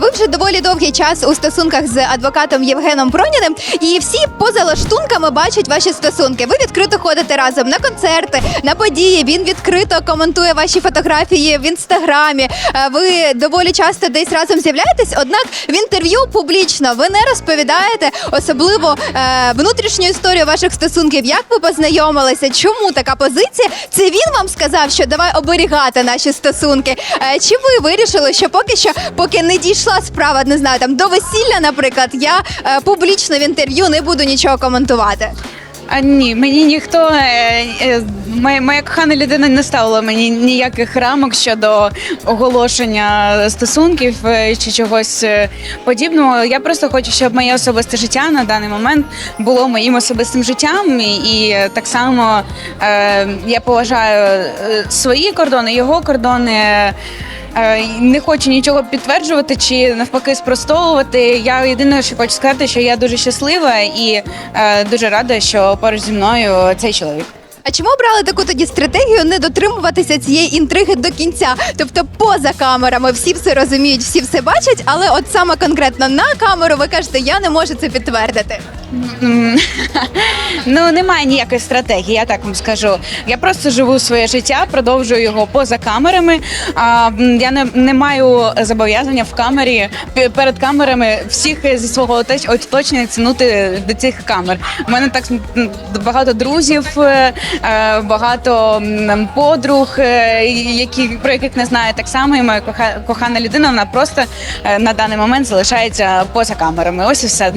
Ви вже доволі довгий час у стосунках з адвокатом Євгеном Проніним, і всі поза лаштунками бачать ваші стосунки. Ви відкрито ходите разом на концерти, на події. Він відкрито коментує ваші фотографії в інстаграмі. Ви доволі часто десь разом з'являєтесь. Однак в інтерв'ю публічно ви не розповідаєте особливо е, внутрішню історію ваших стосунків. Як ви познайомилися? Чому така позиція? Це він вам сказав, що давай оберігати наші стосунки. Е, Чи ви вирішили, що поки що, поки не дійшла справа, не знаю, там до весілля, наприклад, я е, публічно в інтерв'ю не буду нічого коментувати. А ні, мені ніхто е, е, моя, моя кохана людина не ставила мені ніяких рамок щодо оголошення стосунків е, чи чогось подібного. Я просто хочу, щоб моє особисте життя на даний момент було моїм особистим життям, і, і так само е, я поважаю свої кордони, його кордони. Не хочу нічого підтверджувати чи навпаки спростовувати. Я єдине, що хочу сказати, що я дуже щаслива і е, дуже рада, що поруч зі мною цей чоловік. А чому обрали таку тоді стратегію не дотримуватися цієї інтриги до кінця? Тобто, поза камерами всі все розуміють, всі все бачать, але от саме конкретно на камеру ви кажете, я не можу це підтвердити. Ну немає ніякої стратегії, я так вам скажу. Я просто живу своє життя, продовжую його поза камерами. А я не, не маю зобов'язання в камері перед камерами всіх зі свого оточ- оточення тягнути до цих камер. У мене так багато друзів, е, багато подруг, е, які про яких не знаю. Так само і моя кохана людина. Вона просто е, на даний момент залишається поза камерами. Ось і все.